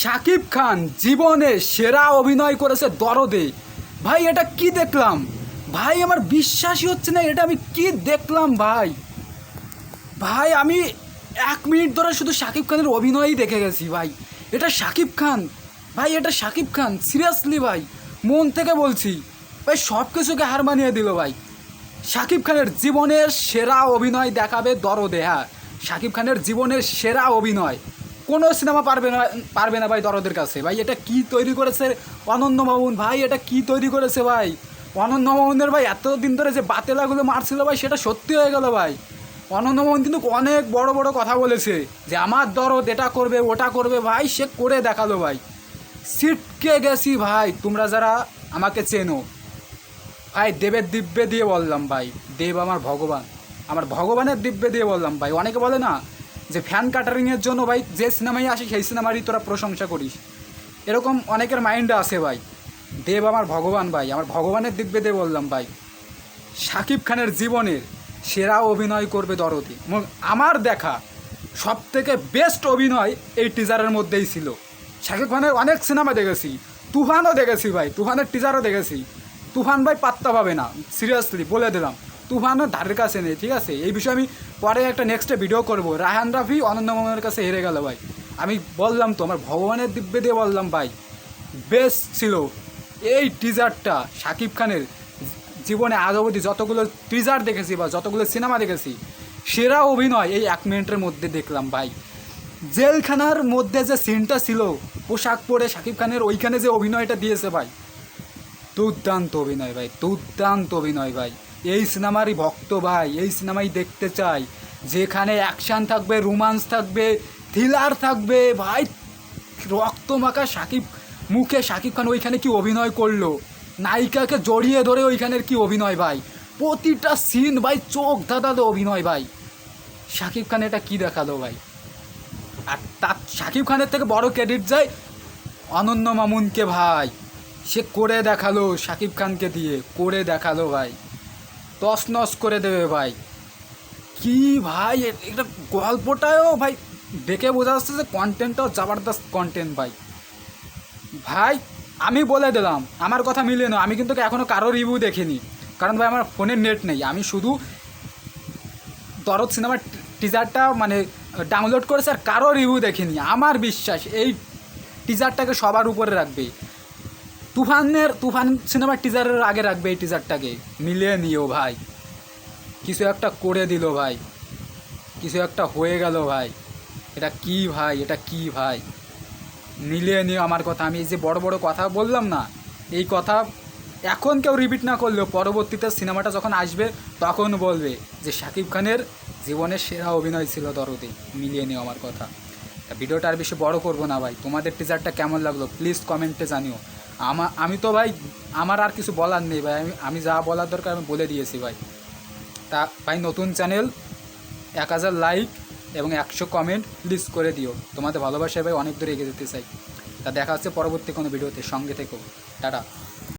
শাকিব খান জীবনে সেরা অভিনয় করেছে দরদে। ভাই, এটা কি দেখলাম? ভাই, আমার বিশ্বাসই হচ্ছে না, এটা আমি কি দেখলাম ভাই? ভাই, আমি এক মিনিট ধরে শুধু শাকিব খানের অভিনয়ই দেখে গেছি ভাই। এটা শাকিব খান। ভাই, এটা শাকিব খান সিরিয়াসলি ভাই। মন থেকে বলছি, ভাই, সব কিছুকে হার মানিয়ে দিল ভাই। শাকিব খানের জীবনের সেরা অভিনয় দেখাবে দরদে হ্যাঁ। শাকিব খানের জীবনের সেরা অভিনয়। কোনো সিনেমা পারবে না পারবে না ভাই দরদের কাছে। ভাই, এটা কি তৈরি করেছে অনন্য মামুন? ভাই, এটা কি তৈরি করেছে ভাই? অনন্য মামুনের ভাই, এতদিন ধরে যে বাতেলাগুলো মারছিল ভাই, সেটা সত্যি হয়ে গেল ভাই। অনন্য মোহন কিন্তু অনেক বড় বড় কথা বলেছে যে, আমার দরদ এটা করবে, ওটা করবে। ভাই, সে করে দেখাল ভাই। সিটকে গেছি ভাই, তোমরা যারা আমাকে চেনো। ভাই, দেবের দিব্যে দিয়ে বললাম ভাই, দেব আমার ভগবান। আমার ভগবানের দিব্যে দিয়ে বললাম ভাই। অনেকে বলে না যে ফ্যান কাটারিংয়ের জন্য ভাই, যে সিনেমাই আসে সেই সিনেমারই তোরা প্রশংসা করিস। এরকম অনেকের মাইন্ডে আছে ভাই। দেব আমার ভগবান ভাই, আমার ভগবানের দিব্যে দিয়ে বললাম ভাই। শাকিব খানের জীবনের সেরা অভিনয় করবে দরদি। আমার দেখা সব থেকে বেস্ট অভিনয় এই টিজারের মধ্যেই ছিল। শাকিব খানের অনেক সিনেমা দেখেছি। তুফানও দেখেছি ভাই, তুফানের টিজারও দেখেছি। তুফান ভাই পাত্তা পাবে না সিরিয়াসলি বলে দিলাম। তুফানও ধারের কাছে নেই, ঠিক আছে? এই বিষয়ে আমি পরে একটা নেক্সটে ভিডিও করব। রায়হান রাফি অনন্ত মোহনের কাছে হেরে গেল ভাই। আমি বললাম তো, আমার ভগবানের দিব্যে দিয়ে বললাম, ভাই বেস্ট ছিল। এই টিজারটা শাকিব খানের জীবনে আজ অবধি যতগুলো টিজার দেখেছি বা যতগুলো সিনেমা দেখেছি, সেরা অভিনয় এই এক মিনিটের মধ্যে দেখলাম, ভাই। জেলখানার মধ্যে যে সিনটা ছিল, পোশাক পরে শাকিব খানের ওইখানে যে অভিনয়টা দিয়েছে, ভাই, দুর্দান্ত অভিনয়, ভাই, দুর্দান্ত অভিনয়, ভাই। এই সিনেমারই ভক্ত ভাই, এই সিনেমাই দেখতে চাই। যেখানে অ্যাকশান থাকবে, রোমান্স থাকবে, থ্রিলার থাকবে, ভাই, রক্ত মাখা শাকিব মুখে শাকিব খান ওইখানে কি অভিনয় করল? নায়িকাকে জড়িয়ে ধরে ওইখানের কি অভিনয় ভাই? প্রতিটা সিন ভাই, চোখ ধাঁধালো অভিনয় ভাই। শাকিব খান এটা কি দেখাল ভাই? আর তার শাকিব খানের থেকে বড় ক্রেডিট যায় অনন্য মামুনকে ভাই। সে করে দেখাল শাকিব খানকে দিয়ে, করে দেখাল ভাই। তছনছ করে দেবে ভাই। কি ভাই এটা গল্পটাও ভাই, দেখে বোঝা যাচ্ছে যে কন্টেন্টটাও জবরদস্ত কন্টেন্ট ভাই। ভাই, আমি বলে দিলাম, আমার কথা মিলে না আমি কিন্তু এখনও কারও রিভিউ দেখিনি। কারণ ভাই, আমার ফোনের নেট নেই, আমি শুধু দরদ সিনেমার টিজারটা মানে ডাউনলোড করেছে আর কারও রিভিউ দেখিনি। আমার বিশ্বাস, এই টিজারটাকে সবার উপরে রাখবে। তুফানের, তুফান সিনেমার টিজারের আগে রাখবে এই টিজারটাকে মিলিয়ে নিও ভাই। কিছু একটা করে দিল ভাই। কিছু একটা হয়ে গেল ভাই। এটা কি ভাই? এটা কি ভাই? মিলিয়ে নিও আমার কথা। আমি এই যে বড় বড় কথা বললাম না, এই কথা এখন কেউ রিপিট না করলেও পরবর্তীতে সিনেমাটা যখন আসবে, তখন বলবে যে শাকিব খানের জীবনের সেরা অভিনয় ছিল দরদে। মিলিয়ে নিও আমার কথা। ভিডিওটা আর বেশি বড় করব না ভাই। তোমাদের টিজারটা কেমন লাগল? প্লিজ কমেন্টে জানিও। আমা, আমি তো ভাই, আমার আর কিছু বলার নেই ভাই, আমি আমি যা বলার দরকার আমি বলে দিয়েছি ভাই। তা ভাই, নতুন চ্যানেল, এক হাজার লাইক এবং একশো কমেন্ট প্লিজ করে দিও। তোমাদের ভালোবাসায় ভাই অনেক দূরে এগিয়ে যেতে চাই। তা দেখা হচ্ছে পরবর্তী কোনো ভিডিওতে, সঙ্গে থেকেও টাটা।